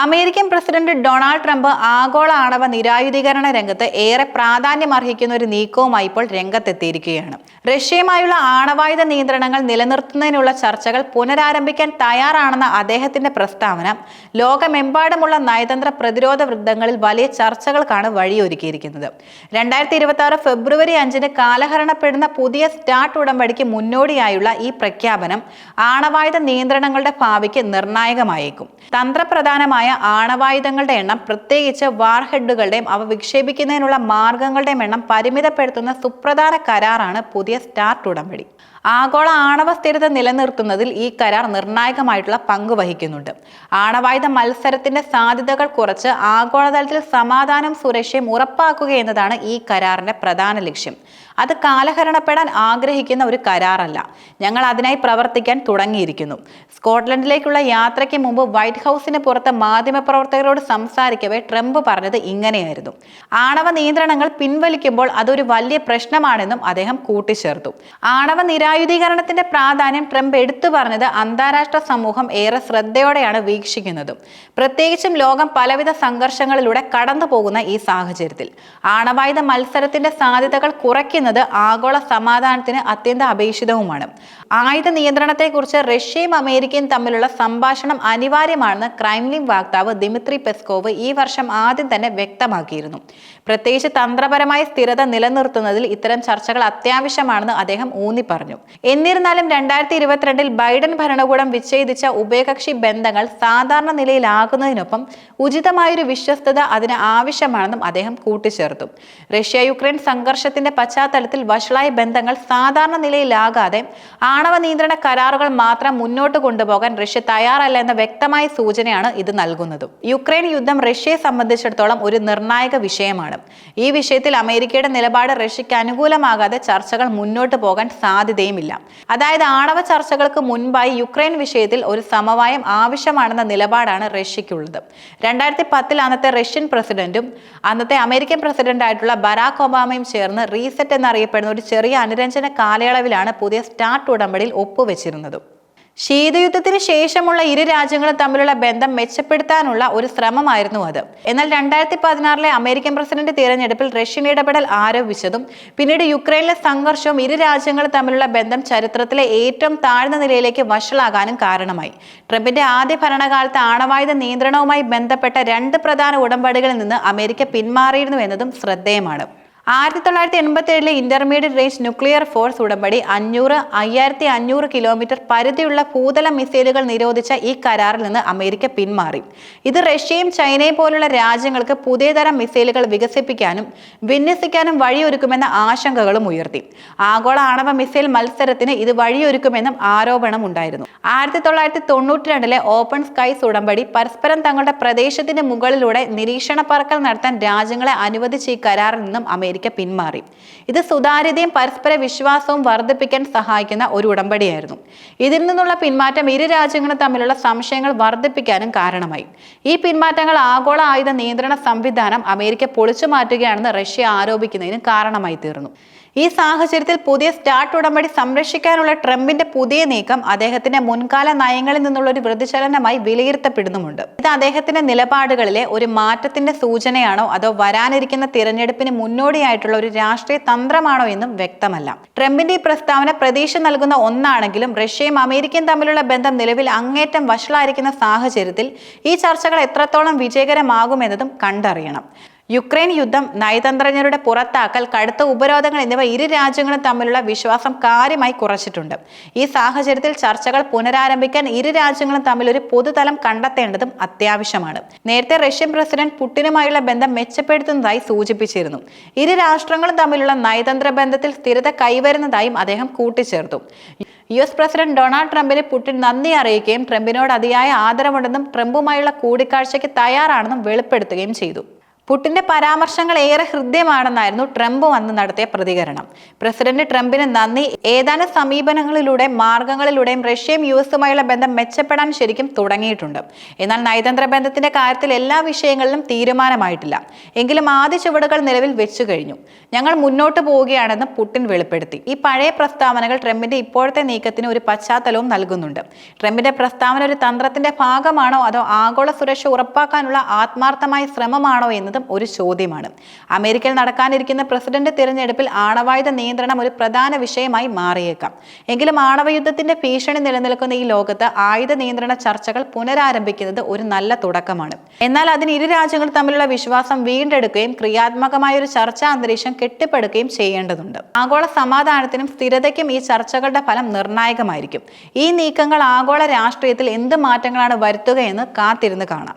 American president Donald Trump ആഗോള ആണവ നിരായുധീകരണ രംഗത്ത് ഏറെ പ്രാധാന്യം അർഹിക്കുന്ന ഒരു നീക്കവുമായി ഇപ്പോൾ രംഗത്തെത്തിയിരിക്കുകയാണ്. റഷ്യയുമായുള്ള ആണവായുധ നിയന്ത്രണങ്ങൾ നിലനിർത്തുന്നതിനുള്ള ചർച്ചകൾ പുനരാരംഭിക്കാൻ തയ്യാറാണെന്ന അദ്ദേഹത്തിന്റെ പ്രസ്താവന ലോകമെമ്പാടുമുള്ള നയതന്ത്ര പ്രതിരോധ വൃദ്ധങ്ങളിൽ വലിയ ചർച്ചകൾക്കാണ് വഴിയൊരുക്കിയിരിക്കുന്നത്. രണ്ടായിരത്തി ഇരുപത്തി ആറ് ഫെബ്രുവരി അഞ്ചിന് കാലഹരണപ്പെടുന്ന പുതിയ സ്റ്റാർട്ട് ഉടമ്പടിക്ക് മുന്നോടിയായുള്ള ഈ പ്രഖ്യാപനം ആണവായുധ നിയന്ത്രണങ്ങളുടെ ഭാവിക്ക് നിർണായകമായേക്കും. തന്ത്രപ്രധാനമായ ആണവായുധങ്ങളുടെ എണ്ണം പ്രത്യേകിച്ച് വാർഹെഡുകളുടെയും അവ വിക്ഷേപിക്കുന്നതിനുള്ള മാർഗങ്ങളുടെയും എണ്ണം പരിമിതപ്പെടുത്തുന്ന സുപ്രധാന കരാറാണ് പുതിയ സ്റ്റാർട്ട് ഉടമ്പടി. ആഗോള ആണവ സ്ഥിരത നിലനിർത്തുന്നതിൽ ഈ കരാർ നിർണായകമായിട്ടുള്ള പങ്ക് വഹിക്കുന്നുണ്ട്. ആണവായുധ മത്സരത്തിന്റെ സാധ്യതകൾ കുറച്ച് ആഗോളതലത്തിൽ സമാധാനം സുരക്ഷയും ഉറപ്പാക്കുക എന്നതാണ് ഈ കരാറിന്റെ പ്രധാന ലക്ഷ്യം. അത് കാലഹരണപ്പെടാൻ ആഗ്രഹിക്കുന്ന ഒരു കരാറല്ല. ഞങ്ങൾ അതിനായി പ്രവർത്തിക്കാൻ തുടങ്ങിയിരിക്കുന്നു. സ്കോട്ട്ലൻഡിലേക്കുള്ള യാത്രയ്ക്ക് മുമ്പ് വൈറ്റ് ഹൗസിന് പുറത്ത് മാധ്യമപ്രവർത്തകരോട് സംസാരിക്കവേ ട്രംപ് പറഞ്ഞത് ഇങ്ങനെയായിരുന്നു. ആണവ നിയന്ത്രണങ്ങൾ പിൻവലിക്കുമ്പോൾ അതൊരു വലിയ പ്രശ്നമാണെന്നും അദ്ദേഹം കൂട്ടിച്ചേർത്തു. ആണവ നിരായുധീകരണത്തിന്റെ പ്രാധാന്യം ട്രംപ് എടുത്തു പറഞ്ഞത് അന്താരാഷ്ട്ര സമൂഹം ഏറെ ശ്രദ്ധയോടെയാണ് വീക്ഷിക്കുന്നതും. പ്രത്യേകിച്ചും ലോകം പലവിധ സംഘർഷങ്ങളിലൂടെ കടന്നു പോകുന്ന ഈ സാഹചര്യത്തിൽ. ആണവായുധ മത്സരത്തിന്റെ സാധ്യതകൾ കുറയ്ക്കുന്നത് ആഗോള സമാധാനത്തിന് അത്യന്ത അപേക്ഷിതവുമാണ്. ആയുധ നിയന്ത്രണത്തെക്കുറിച്ച് റഷ്യയും അമേരിക്കയും തമ്മിലുള്ള സംഭാഷണം അനിവാര്യമാണെന്ന് ക്രൈംലിൻ വക്താവ് ദിമിത്രി പെസ്കോവ് ഈ വർഷം ആദ്യം തന്നെ വ്യക്തമാക്കിയിരുന്നു. പ്രത്യേകിച്ച് തന്ത്രപരമായ സ്ഥിരത നിലനിർത്തുന്നതിൽ ഇത്തരം ചർച്ചകൾ അത്യാവശ്യമാണെന്ന് അദ്ദേഹം ഊന്നി പറഞ്ഞു. എന്നിരുന്നാലും രണ്ടായിരത്തി ഇരുപത്തിരണ്ടിൽ ബൈഡൻ ഭരണകൂടം വിച്ഛേദിച്ച ഉഭയകക്ഷി ബന്ധങ്ങൾ സാധാരണ നിലയിലാകുന്നതിനൊപ്പം ഉചിതമായൊരു വിശ്വസ്തത അതിന് ആവശ്യമാണെന്നും അദ്ദേഹം കൂട്ടിച്ചേർത്തു. റഷ്യ യുക്രൈൻ സംഘർഷത്തിന്റെ പശ്ചാത്തലത്തിൽ വഷളായ ബന്ധങ്ങൾ സാധാരണ നിലയിലാകാതെ ആണവ നിയന്ത്രണ കരാറുകൾ മാത്രം മുന്നോട്ട് കൊണ്ടുപോകാൻ റഷ്യ തയ്യാറല്ല എന്ന വ്യക്തമായ സൂചനയാണ് ഇത് നൽകുന്നത്. യുക്രൈൻ യുദ്ധം റഷ്യയെ സംബന്ധിച്ചിടത്തോളം ഒരു നിർണായക വിഷയമാണ്. ഈ വിഷയത്തിൽ അമേരിക്കയുടെ നിലപാട് റഷ്യയ്ക്ക് അനുകൂലമാകാതെ ചർച്ചകൾ മുന്നോട്ട് പോകാൻ സാധ്യതയുമില്ല. അതായത് ആണവ ചർച്ചകൾക്ക് മുൻപായി യുക്രൈൻ വിഷയത്തിൽ ഒരു സമവായം ആവശ്യമാണെന്ന നിലപാടാണ് റഷ്യയ്ക്കുള്ളത്. രണ്ടായിരത്തി പത്തിൽ അന്നത്തെ റഷ്യൻ പ്രസിഡന്റും അന്നത്തെ അമേരിക്കൻ പ്രസിഡന്റായിട്ടുള്ള ബരാക് ഒബാമയും ചേർന്ന് റീസെറ്റ് എന്നറിയപ്പെടുന്ന ഒരു ചെറിയ അനുരഞ്ജന കാലയളവിലാണ് പുതിയ സ്റ്റാർട്ട് ഉടമ്പടിയിൽ ഒപ്പുവെച്ചിരുന്നത്. ശീതയുദ്ധത്തിന് ശേഷമുള്ള ഇരു രാജ്യങ്ങളും തമ്മിലുള്ള ബന്ധം മെച്ചപ്പെടുത്താനുള്ള ഒരു ശ്രമമായിരുന്നു അത്. എന്നാൽ രണ്ടായിരത്തി പതിനാറിലെ അമേരിക്കൻ പ്രസിഡന്റ് തിരഞ്ഞെടുപ്പിൽ റഷ്യൻ ഇടപെടൽ ആരോപിച്ചതും പിന്നീട് യുക്രൈനിലെ സംഘർഷവും ഇരു രാജ്യങ്ങളും തമ്മിലുള്ള ബന്ധം ചരിത്രത്തിലെ ഏറ്റവും താഴ്ന്ന നിലയിലേക്ക് വഷളാകാനും കാരണമായി. ട്രംപിന്റെ ആദ്യ ഭരണകാലത്ത് ആണവായുധ നിയന്ത്രണവുമായി ബന്ധപ്പെട്ട രണ്ട് പ്രധാന ഉടമ്പടികളിൽ നിന്ന് അമേരിക്ക പിന്മാറിയിരുന്നു എന്നതും ശ്രദ്ധേയമാണ്. ആയിരത്തി തൊള്ളായിരത്തി എൺപത്തി ഏഴിലെ ഇന്റർമീഡിയറ്റ് റേഞ്ച് ന്യൂക്ലിയർ ഫോഴ്സ് ഉടമ്പടി അഞ്ഞൂറ് അയ്യായിരത്തി അഞ്ഞൂറ് കിലോമീറ്റർ പരിധിയുള്ള ഭൂതല മിസൈലുകൾ നിരോധിച്ച ഈ കരാറിൽ നിന്ന് അമേരിക്ക പിന്മാറി. ഇത് റഷ്യയും ചൈനയും പോലുള്ള രാജ്യങ്ങൾക്ക് പുതിയ തരം മിസൈലുകൾ വികസിപ്പിക്കാനും വിന്യസിക്കാനും വഴിയൊരുക്കുമെന്ന ആശങ്കകളും ഉയർത്തി. ആഗോള ആണവ മിസൈൽ മത്സരത്തിന് ഇത് വഴിയൊരുക്കുമെന്നും ആരോപണം ഉണ്ടായിരുന്നു ആയിരത്തി തൊള്ളായിരത്തി തൊണ്ണൂറ്റി രണ്ടിലെ ഓപ്പൺ സ്കൈസ് ഉടമ്പടി പരസ്പരം തങ്ങളുടെ പ്രദേശത്തിന് മുകളിലൂടെ നിരീക്ഷണ പറക്കൽ നടത്താൻ രാജ്യങ്ങളെ അനുവദിച്ച ഈ കരാറിൽ നിന്നും അമേരിക്ക പിന്മാറി. ഇത് സുതാര്യതയും പരസ്പര വിശ്വാസവും വർദ്ധിപ്പിക്കാൻ സഹായിക്കുന്ന ഒരു ഉടമ്പടിയായിരുന്നു. ഇതിൽ നിന്നുള്ള പിന്മാറ്റം ഇരു രാജ്യങ്ങളും തമ്മിലുള്ള സംശയങ്ങൾ വർദ്ധിപ്പിക്കാനും കാരണമായി. ഈ പിന്മാറ്റങ്ങൾ ആഗോള ആയുധ നിയന്ത്രണ സംവിധാനം അമേരിക്ക പൊളിച്ചു മാറ്റുകയാണെന്ന് റഷ്യ ആരോപിക്കുന്നതിന് കാരണമായി തീർന്നു. ഈ സാഹചര്യത്തിൽ പുതിയ സ്റ്റാർട്ട് ഉടമ്പടി സംരക്ഷിക്കാനുള്ള ട്രംപിന്റെ പുതിയ നീക്കം അദ്ദേഹത്തിന്റെ മുൻകാല നയങ്ങളിൽ നിന്നുള്ള ഒരു വൃതിചലനമായി വിലയിരുത്തപ്പെടുന്നുമുണ്ട്. ഇത് അദ്ദേഹത്തിന്റെ നിലപാടുകളിലെ ഒരു മാറ്റത്തിന്റെ സൂചനയാണോ അതോ വരാനിരിക്കുന്ന തിരഞ്ഞെടുപ്പിന് മുന്നോടിയായിട്ടുള്ള ഒരു രാഷ്ട്രീയ തന്ത്രമാണോ എന്നും വ്യക്തമല്ല. ട്രംപിന്റെ ഈ പ്രസ്താവന പ്രതീക്ഷ നൽകുന്ന ഒന്നാണെങ്കിലും റഷ്യയും അമേരിക്കയും തമ്മിലുള്ള ബന്ധം നിലവിൽ അങ്ങേറ്റം വഷളായിരിക്കുന്ന സാഹചര്യത്തിൽ ഈ ചർച്ചകൾ എത്രത്തോളം വിജയകരമാകുമെന്നതും കണ്ടറിയണം. യുക്രൈൻ യുദ്ധം നയതന്ത്രജ്ഞരുടെ പുറത്താക്കൽ കടുത്ത ഉപരോധങ്ങൾ എന്നിവ ഇരു രാജ്യങ്ങളും തമ്മിലുള്ള വിശ്വാസം കാര്യമായി കുറച്ചിട്ടുണ്ട്. ഈ സാഹചര്യത്തിൽ ചർച്ചകൾ പുനരാരംഭിക്കാൻ ഇരു രാജ്യങ്ങളും തമ്മിൽ ഒരു പൊതുതലം കണ്ടെത്തേണ്ടതും അത്യാവശ്യമാണ്. നേരത്തെ റഷ്യൻ പ്രസിഡന്റ് പുടിനുമായുള്ള ബന്ധം മെച്ചപ്പെടുത്തുന്നതായി സൂചിപ്പിച്ചിരുന്നു. ഇരു രാഷ്ട്രങ്ങളും തമ്മിലുള്ള നയതന്ത്ര ബന്ധത്തിൽ സ്ഥിരത കൈവരുന്നതായും അദ്ദേഹം കൂട്ടിച്ചേർത്തു. യു എസ് പ്രസിഡന്റ് ഡൊണാൾഡ് ട്രംപിന് പുടിൻ നന്ദി അറിയിക്കുകയും ട്രംപിനോട് അതിയായ ആദരവുണ്ടെന്നും ട്രംപുമായുള്ള കൂടിക്കാഴ്ചയ്ക്ക് തയ്യാറാണെന്നും വെളിപ്പെടുത്തുകയും ചെയ്തു. പുട്ടിന്റെ പരാമർശങ്ങൾ ഏറെ ഹൃദ്യമാണെന്നായിരുന്നു ട്രംപ് വന്ന് നടത്തിയ പ്രതികരണം. പ്രസിഡന്റ് ട്രംപിന് നന്ദി. ഏതാനും സമീപനങ്ങളിലൂടെ മാർഗങ്ങളിലൂടെയും റഷ്യയും യു എസുമായുള്ള ബന്ധം മെച്ചപ്പെടാൻ ശരിക്കും തുടങ്ങിയിട്ടുണ്ട്. എന്നാൽ നയതന്ത്ര ബന്ധത്തിന്റെ കാര്യത്തിൽ എല്ലാ വിഷയങ്ങളിലും തീരുമാനമായിട്ടില്ല. എങ്കിലും ആദ്യ ചുവടുകൾ നിലവിൽ വെച്ചു കഴിഞ്ഞു. ഞങ്ങൾ മുന്നോട്ട് പോവുകയാണെന്ന് പുടിൻ വെളിപ്പെടുത്തി. ഈ പഴയ പ്രസ്താവനകൾ ട്രംപിന്റെ ഇപ്പോഴത്തെ നീക്കത്തിന് ഒരു പശ്ചാത്തലവും നൽകുന്നുണ്ട്. ട്രംപിന്റെ പ്രസ്താവന ഒരു തന്ത്രത്തിന്റെ ഭാഗമാണോ അതോ ആഗോള സുരക്ഷ ഉറപ്പാക്കാനുള്ള ആത്മാർത്ഥമായ ശ്രമമാണോ എന്നതും ഒരു ചോദ്യമാണ്. അമേരിക്കയിൽ നടക്കാനിരിക്കുന്ന പ്രസിഡന്റ് തിരഞ്ഞെടുപ്പിൽ ആണവായുധ നിയന്ത്രണം ഒരു പ്രധാന വിഷയമായി മാറിയേക്കാം. എങ്കിലും ആണവയുദ്ധത്തിന്റെ ഭീഷണി നിലനിൽക്കുന്ന ഈ ലോകത്ത് ആയുധ നിയന്ത്രണ ചർച്ചകൾ പുനരാരംഭിക്കുന്നത് ഒരു നല്ല തുടക്കമാണ്. എന്നാൽ അതിന് ഇരു രാജ്യങ്ങൾ തമ്മിലുള്ള വിശ്വാസം വീണ്ടെടുക്കുകയും ക്രിയാത്മകമായ ഒരു ചർച്ചാ അന്തരീക്ഷം കെട്ടിപ്പടുക്കുകയും ചെയ്യേണ്ടതുണ്ട്. ആഗോള സമാധാനത്തിനും സ്ഥിരതയ്ക്കും ഈ ചർച്ചകളുടെ ഫലം നിർണായകമായിരിക്കും. ഈ നീക്കങ്ങൾ ആഗോള രാഷ്ട്രീയത്തിൽ എന്ത് മാറ്റങ്ങളാണ് വരുത്തുകയെന്ന് കാത്തിരുന്ന് കാണാം.